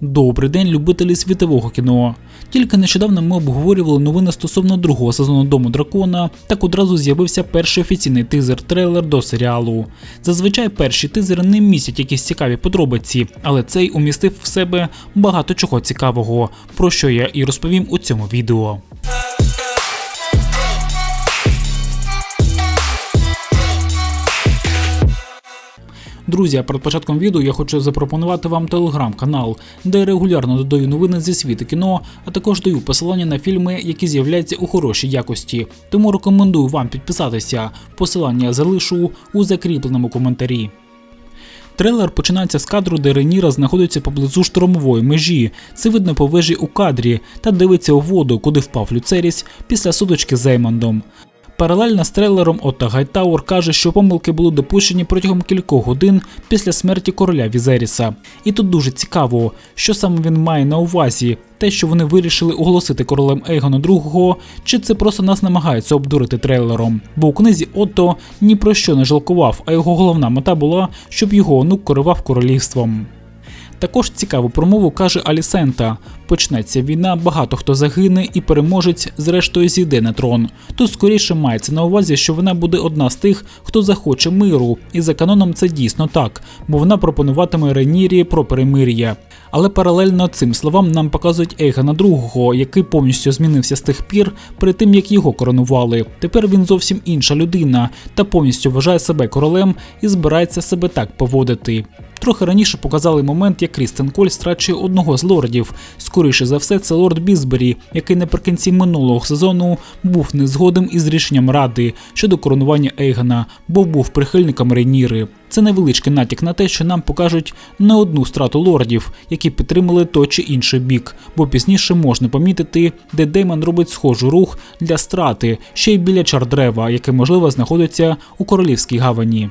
Добрий день, любителі світового кіно. Тільки нещодавно ми обговорювали новини стосовно другого сезону Дому дракона, так одразу з'явився перший офіційний тизер-трейлер до серіалу. Зазвичай перші тизери не містять якісь цікаві подробиці, але цей умістив в себе багато чого цікавого, про що я і розповім у цьому відео. Друзі, перед початком відео я хочу запропонувати вам телеграм-канал, де я регулярно додаю новини зі світу кіно, а також даю посилання на фільми, які з'являються у хорошій якості. Тому рекомендую вам підписатися. Посилання залишу у закріпленому коментарі. Трейлер починається з кадру, де Реніра знаходиться поблизу штормової межі. Це видно по вежі у кадрі та дивиться у воду, куди впав Люцеріс після сутички з Еймондом. Паралельно з трейлером Отта Гайтауер каже, що помилки були допущені протягом кількох годин після смерті короля Візеріса. І тут дуже цікаво, що саме він має на увазі, те, що вони вирішили оголосити королем Ейгона II, чи це просто нас намагаються обдурити трейлером. Бо у книзі Отто ні про що не жалкував, а його головна мета була, щоб його онук керував королівством. Також цікаву промову каже Алісента: почнеться війна, багато хто загине, і переможець, зрештою, зійде на трон. Тут скоріше мається на увазі, що вона буде одна з тих, хто захоче миру, і за каноном це дійсно так, бо вона пропонуватиме Ренірі про перемир'я. Але паралельно цим словам нам показують Ейгана II, який повністю змінився з тих пір, перед тим як його коронували. Тепер він зовсім інша людина та повністю вважає себе королем і збирається себе так поводити. Трохи раніше показали момент, як Крістен Коль страчує одного з лордів. Скоріше за все, це лорд Бізбері, який наприкінці минулого сезону був незгодом із рішенням ради щодо коронування Ейгана, бо був прихильником Рейніри. Це невеличкий натяк на те, що нам покажуть не одну страту лордів, які підтримали той чи інший бік, бо пізніше можна помітити, де Деймон робить схожий рух для страти, ще й біля чардрева, яке можливо знаходиться у королівській гавані.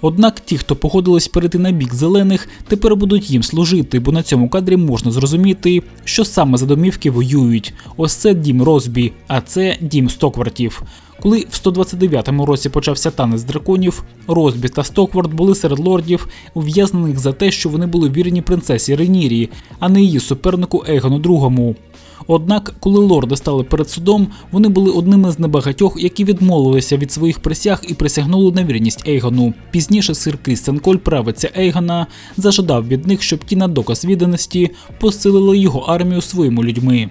Однак ті, хто погодились перейти на бік зелених, тепер будуть їм служити, бо на цьому кадрі можна зрозуміти, що саме за домівки воюють. Ось це дім Розбі, а це дім Стоквартів. Коли в 129-му році почався танець драконів, Розбі та Стоквард були серед лордів, ув'язнених за те, що вони були вірні принцесі Ренірі, а не її супернику Егону II. Однак, коли лорди стали перед судом, вони були одними з небагатьох, які відмовилися від своїх присяг і присягнули на вірність Ейгону. Пізніше сир Крістен Коль, правиця Ейгона, зажадав від них, щоб ті на доказ відданості посилили його армію своїми людьми.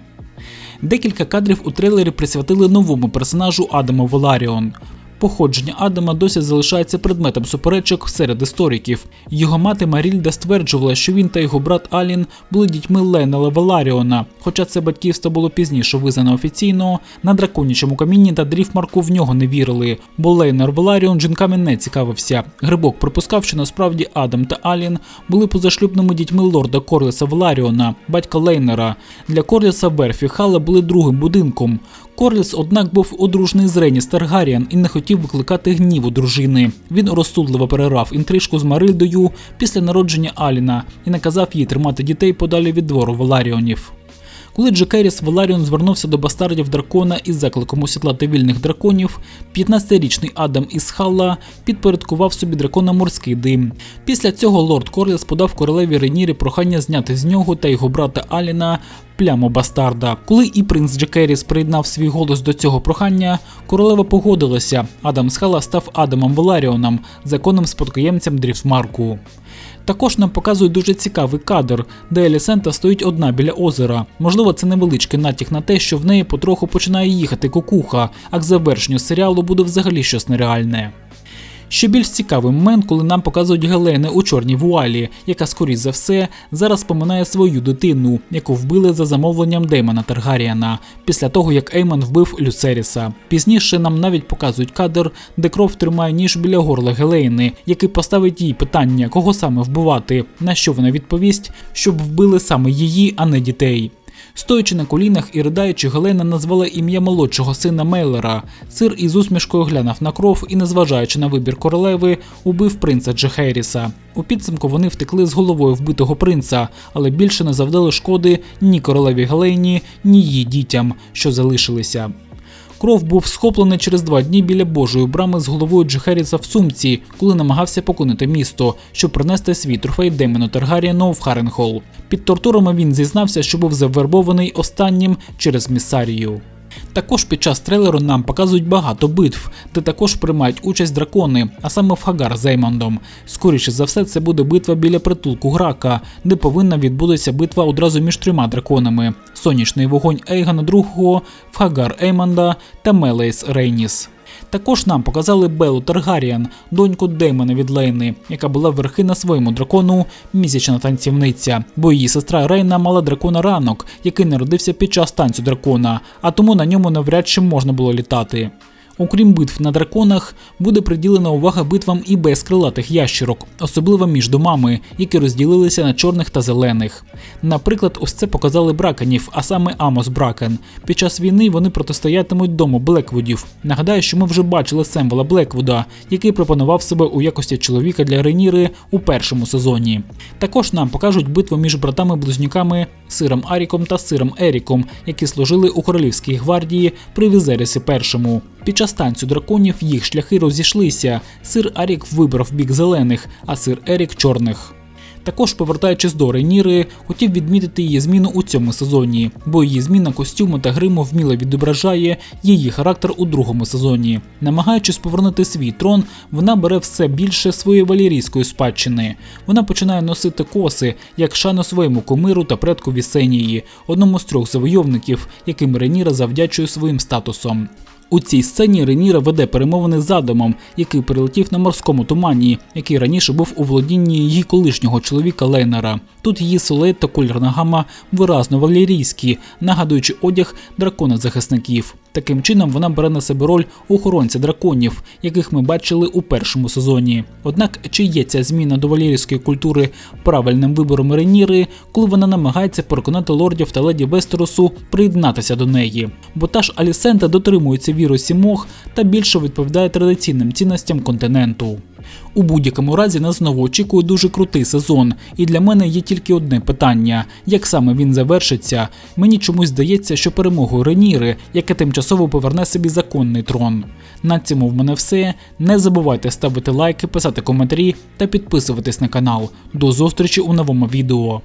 Декілька кадрів у трейлері присвятили новому персонажу Адаму Валаріон. Походження Адама досі залишається предметом суперечок серед істориків. Його мати Марільда стверджувала, що він та його брат Алін були дітьми Ленела Веларіона, хоча це батьківство було пізніше визнано офіційно. На драконячому камінні та дріфмарку в нього не вірили, бо Лейнер Веларіон жінками не цікавився. Грибок припускав, що насправді Адам та Алін були позашлюбними дітьми лорда Корлеса Веларіона, батька Лейнера. Для Корлеса Верфі Хала були другим будинком. Корліс, однак, був одружений з Реніс Таргаріан і не хотів викликати гніву дружини. Він розсудливо перерав інтрижку з Марильдою після народження Аліна і наказав їй тримати дітей подалі від двору Валаріонів. Коли Джекеріс Валаріон звернувся до бастардів дракона із закликом осідлати вільних драконів, 15-річний Адам із Халла підпорядкував собі дракона морський дим. Після цього лорд Корліс подав королеві Ренірі прохання зняти з нього та його брата Аліна пляму бастарда. Коли і принц Джекеріс приєднав свій голос до цього прохання, королева погодилася. Адам з Халла став Адамом Валаріоном, законним спадкоємцем Дріфмарку. Також нам показують дуже цікавий кадр, де Елісента стоїть одна біля озера. Можливо, це невеличкий натяк на те, що в неї потроху починає їхати кукуха, а к завершенню серіалу буде взагалі щось нереальне. Ще більш цікавий момент, коли нам показують Гелени у чорній вуалі, яка, скоріш за все, зараз поминає свою дитину, яку вбили за замовленням Деймона Таргаріана, після того як Еймон вбив Люцеріса. Пізніше нам навіть показують кадр, де кров тримає ніж біля горла Гелейни, який поставить їй питання, кого саме вбивати, на що вона відповість, щоб вбили саме її, а не дітей. Стоячи на колінах і ридаючи, Гелена назвала ім'я молодшого сина Мейлера. Сир із усмішкою глянув на кров і, незважаючи на вибір королеви, убив принца Джехеріса. У підсумку вони втекли з головою вбитого принца, але більше не завдали шкоди ні королеві Гелені, ні її дітям, що залишилися. Кров був схоплений через два дні біля Божої брами з головою Джихеріса в сумці, коли намагався покинути місто, щоб принести свій трофей Демону Таргаріану в Харенхол. Під тортурами він зізнався, що був завербований останнім через місарію. Також під час трейлеру нам показують багато битв, де також приймають участь дракони, а саме в Хагар з Еймондом. Скоріше за все, це буде битва біля притулку Грака, де повинна відбутися битва одразу між трьома драконами: сонячний вогонь Ейгана II, Фагар Еймонда та Мелейс Рейніс. Також нам показали Белу Таргаріан, доньку Деймона від Лейни, яка була верхи на своєму дракону місячна танцівниця, бо її сестра Рейна мала дракона ранок, який народився під час танцю дракона, а тому на ньому навряд чи можна було літати. Окрім битв на драконах, буде приділена увага битвам і без крилатих ящерок, особливо між домами, які розділилися на чорних та зелених. Наприклад, ось це показали бракенів, а саме Амос Бракен. Під час війни вони протистоятимуть дому Блеквудів. Нагадаю, що ми вже бачили Семвела Блеквуда, який пропонував себе у якості чоловіка для Рейніри у першому сезоні. Також нам покажуть битву між братами-близнюками Сиром Аріком та Сиром Еріком, які служили у королівській гвардії при Візерісі першому. Під час танцю драконів їх шляхи розійшлися. Сир Арік вибрав бік зелених, а сир Ерік чорних. Також, повертаючись до Рейніри, хотів відмітити її зміну у цьому сезоні, бо її зміна костюму та гриму вміло відображає її характер у другому сезоні. Намагаючись повернути свій трон, вона бере все більше своєї валерійської спадщини. Вона починає носити коси, як шану своєму кумиру та предку Вісенії, одному з трьох завойовників, яким Рейніра завдячує своїм статусом. У цій сцені Реніра веде перемовини з Адамом, який прилетів на морському тумані, який раніше був у володінні її колишнього чоловіка Лейнера. Тут її силует та кольорна гама виразно валерійські, нагадуючи одяг дракона-захисників. Таким чином вона бере на себе роль охоронця драконів, яких ми бачили у першому сезоні. Однак, чи є ця зміна до валерійської культури правильним вибором Реніри, коли вона намагається переконати лордів та леді Вестеросу приєднатися до неї? Бо та ж Алісента дотримується віру сімох та більше відповідає традиційним цінностям континенту. У будь-якому разі нас знову очікує дуже крутий сезон, і для мене є тільки одне питання: як саме він завершиться? Мені чомусь здається, що перемогою Реніри, яке тимчасово поверне собі законний трон. На цьому в мене все. Не забувайте ставити лайки, писати коментарі та підписуватись на канал. До зустрічі у новому відео.